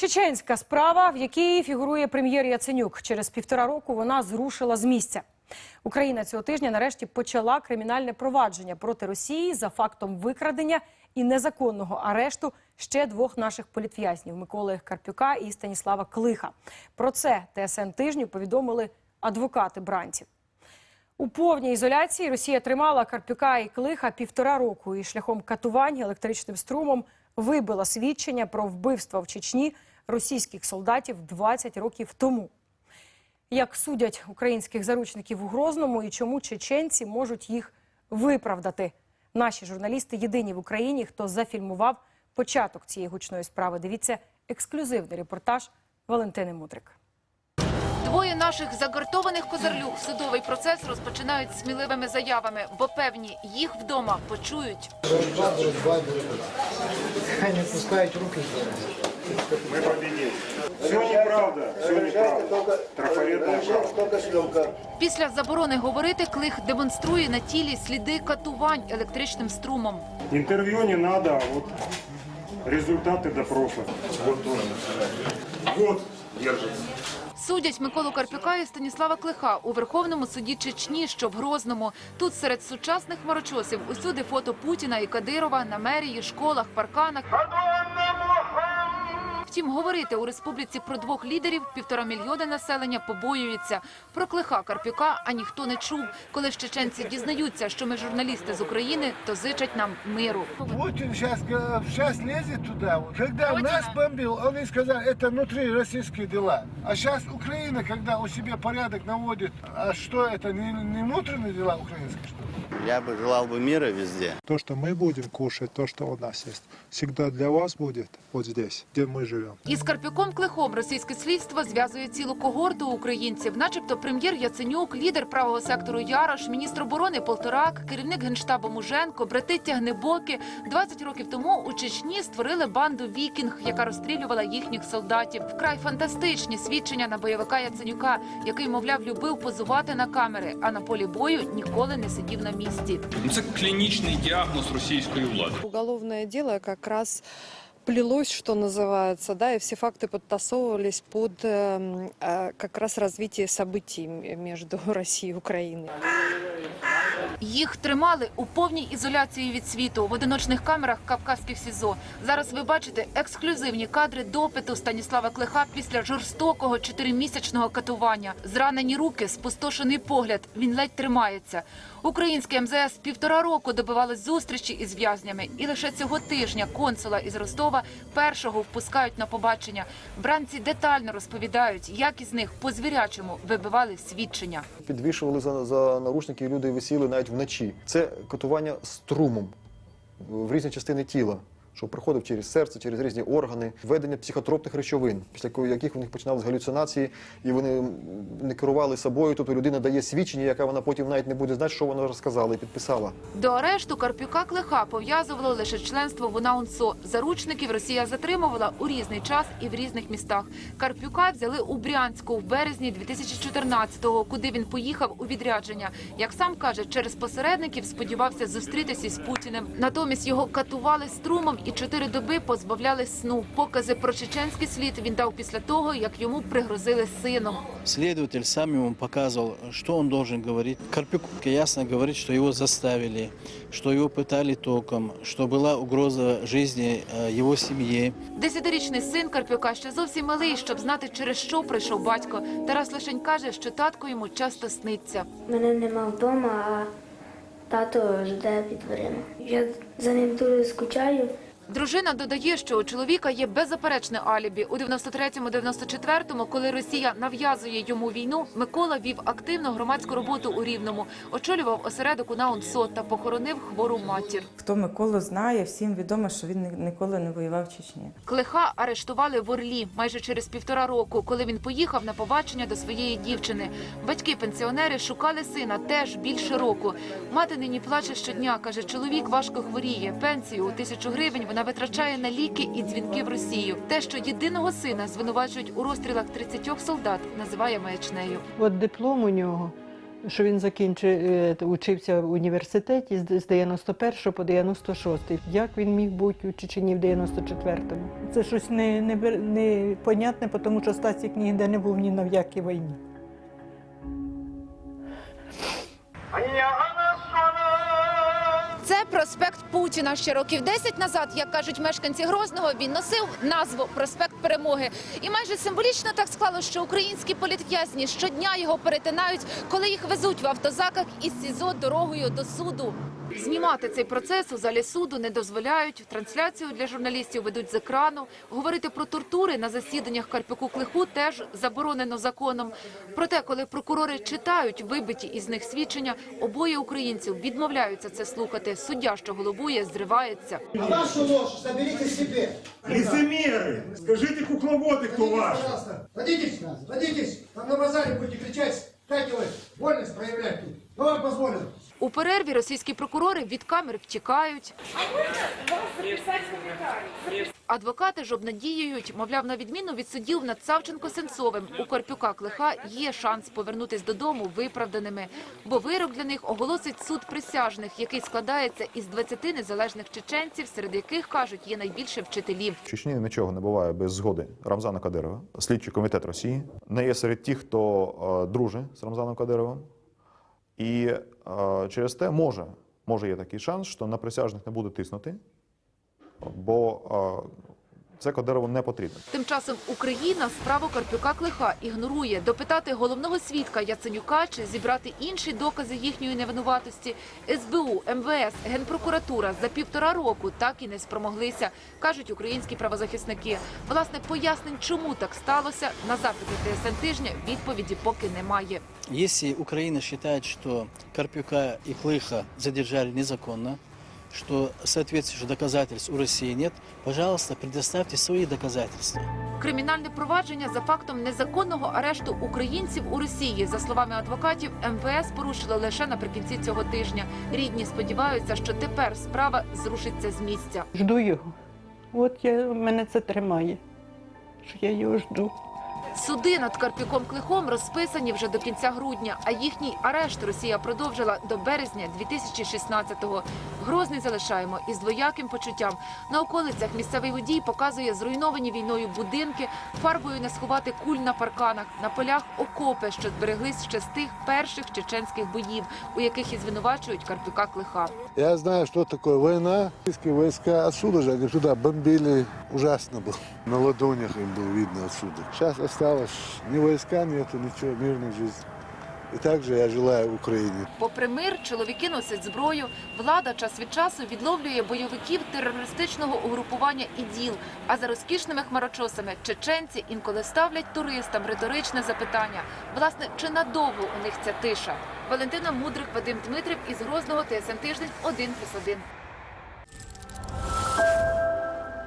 Чеченська справа, в якій фігурує прем'єр Яценюк. Через півтора року вона зрушила з місця. Україна цього тижня нарешті почала кримінальне провадження проти Росії за фактом викрадення і незаконного арешту ще двох наших політв'язнів Миколи Карпюка і Станіслава Клиха. Про це ТСН тижню повідомили адвокати бранців. У повній ізоляції Росія тримала Карпюка і Клиха півтора року і шляхом катувань електричним струмом вибила свідчення про вбивство в Чечні російських солдатів 20 років тому. Як судять українських заручників у Грозному і чому чеченці можуть їх виправдати? Наші журналісти єдині в Україні, хто зафільмував початок цієї гучної справи. Дивіться ексклюзивний репортаж Валентини Мудрик. Двоє наших загартованих козарлюг судовий процес розпочинають сміливими заявами, бо певні їх вдома почують. Хай не пускають руки. Мы победили. Все неправда, все неправда. Трафаретная правда. Після заборони говорити клих демонструє на тілі сліди катувань електричним струмом. Интервью не надо, а вот результаты допроса. Вот он. Вот, держится. Судять Миколу Карпюка і Станіслава Клиха у Верховному суді Чечні, що в Грозному. Тут серед сучасних хмарочосів усюди фото Путіна і Кадирова на мерії, школах, парканах. Втім, говорити у республіці про двох лідерів півтора мільйони населення побоюються. Про Клиха Карпюка а ніхто не чув. Коли ж чеченці дізнаються, що ми журналісти з України, то зичать нам миру. Сейчас, сейчас лезет туда. Вот. Когда нас бомбил, он и сказал, это внутри российские дела. А сейчас Украина, когда у себя порядок наводит, а что это, не, украинские, что ли? Я бы желал бы мира везде. То, что мы будем кушать, то, что у нас есть, всегда для вас будет вот здесь, где мы живем. Із Карпюком Клихом російське слідство зв'язує цілу когорту українців, начебто прем'єр Яценюк, лідер правого сектору Ярош, міністр оборони Полторак, керівник генштабу Муженко, брати Тягнебоки 20 років тому у Чечні створили банду Вікінг, яка розстрілювала їхніх солдатів. Вкрай фантастичні свідчення на бойовика Яценюка, який, мовляв, любив позувати на камери, а на полі бою ніколи не сидів на місці. Ну, Це клінічний діагноз російської влади. Уголовное дело как раз плелось, что называется, да, и все факты подтасовывались под эм, э, как раз развитие событий м- между Россией и Украиной. Їх тримали у повній ізоляції від світу в одиночних камерах кавказьких СІЗО. Зараз ви бачите ексклюзивні кадри допиту Станіслава Клиха після жорстокого чотиримісячного катування. Зранені руки, спустошений погляд. Він ледь тримається. Українське МЗС півтора року добивалось зустрічі із в'язнями, і лише цього тижня консула із Ростова першого впускають на побачення. Бранці детально розповідають, як із них по звірячому вибивали свідчення. Підвішували за, за наручники, люди висіли навіть вночі. Це катування струмом в різні частини тіла, що проходив через серце, через різні органи, введення психотропних речовин, після яких у них починалися галюцинації, і вони не керували собою. Тобто людина дає свідчення, яке вона потім навіть не буде знати, що вона розказала і підписала. До арешту Карпюка Клиха пов'язувало лише членство в УНАУНСО. Заручників Росія затримувала у різний час і в різних містах. Карпюка взяли у Брянську в березні 2014-го, куди він поїхав у відрядження. Як сам каже, через посередників сподівався зустрітися із Путіним. Натомість його катували струмом і чотири доби позбавляли сну. Покази про чеченський слід він дав після того, як йому пригрозили сином. Следователь сам ему показывал, что он должен говорить. Карпюк ясно говорит, что его заставили, что его пытали током, что была угроза жизни э, его семье. Десятирічний син Карпюка ще зовсім малий, щоб знати, через що прийшов батько. Тарас лишень каже, що татко йому часто сниться. Мене нема вдома, а тато жде під дверима. Я за ним дуже скучаю. Дружина додає, що у чоловіка є беззаперечне алібі. У 93-94-му, коли Росія нав'язує йому війну, Микола вів активну громадську роботу у Рівному, очолював осередок у УНСО та похоронив хвору матір. Хто Миколу знає, всім відомо, що він ніколи не воював в Чечні. Клиха арештували в Орлі майже через півтора року, коли він поїхав на побачення до своєї дівчини. Батьки-пенсіонери шукали сина теж більше року. Мати нині плаче щодня. каже, чоловік важко хворіє. Пенсію у тисячу гривень вона витрачає на ліки і дзвінки в Росію. Те, що єдиного сина звинувачують у розстрілах 30 солдат, називає маячнею. От диплом у нього що він закінчив, е, учився в університеті з з 91 по 96. Як він міг бути у Чечені в 94-му? Це щось не, не, тому що Стасік ніде не був ні на в якій війні. Путіна. Ще років 10 назад, як кажуть мешканці Грозного, він носив назву Проспект Перемоги. І майже символічно так склало, що українські політв'язні щодня його перетинають, коли їх везуть в автозаках із СІЗО дорогою до суду. Знімати цей процес у залі суду не дозволяють. Трансляцію для журналістів ведуть з екрану. Говорити про тортури на засіданнях Карпюку Клиху теж заборонено законом. Проте, коли прокурори читають вибиті із них свідчення, обоє українців відмовляються це слухати. Суддя, що головує, зривається. А вашу ложь заберите себе. Лицемеры! Скажите, кукловоды, кто ваш? Садитесь, садитесь. Там на базаре будете кричать. Дайте вы вольность проявлять тут. Кто вам позволил? У перерві російські прокурори від камер втікають. Адвокати ж обнадіюють, мовляв, на відміну від судів над Савченко-Сенцовим, у Карпюка Клиха є шанс повернутись додому виправданими, бо вирок для них оголосить суд присяжних, який складається із 20 незалежних чеченців, серед яких, кажуть, є найбільше вчителів. В Чечні нічого не буває без згоди Рамзана Кадирова. Слідчий комітет Росії не є серед тих, хто е, дружить з Рамзаном Кадировим. І е, через те може, може є такий шанс, що на присяжних не буде тиснути, бо це Кадирову не потрібно. Тим часом Україна справу Карпюка Клиха ігнорує. Допитати головного свідка Яценюка чи зібрати інші докази їхньої невинуватості СБУ, МВС, Генпрокуратура за півтора року так і не спромоглися, кажуть українські правозахисники. Власне, пояснень, чому так сталося, на запити ТСН тижня відповіді поки немає. Если Украина считает, что Карпюка и Клыха задержали незаконно, что соответствующих доказательств у России нет, пожалуйста, предоставьте свои доказательства. Кримінальне провадження за фактом незаконного арешту українців у Росії, за словами адвокатів, МВС порушило лише наприкінці цього тижня. Рідні сподіваються, що тепер справа зрушиться з місця. Жду його. От я, мене це тримає, що я його жду. Суди над Карпюком Клихом розписані вже до кінця грудня, а їхній арешт Росія продовжила до березня 2016-го. Грозний залишаємо із двояким почуттям. На околицях місцевий водій показує зруйновані війною будинки, фарбою не сховати куль на парканах, на полях окопи, що збереглись ще з тих перших чеченських боїв, у яких і звинувачують Карпюка Клиха. Я знаю, что такое война. Российские войска отсюда же, говорю, туда бомбили. Ужасно было. На ладонях им было видно отсюда. Сейчас осталось ни войска нету, ничего, мирной жизни. И также я желаю Украине. Попри мир, чоловіки носять зброю. Влада час від часу відловлює бойовиків терористичного угрупування іділ. А за розкішними хмарочосами чеченці інколи ставлять туристам риторичне запитання. Власне, чи надовго у них ця тиша? Валентина Мудрик, Вадим Дмитрів із Грозного ТСН Тиждень 1+,1.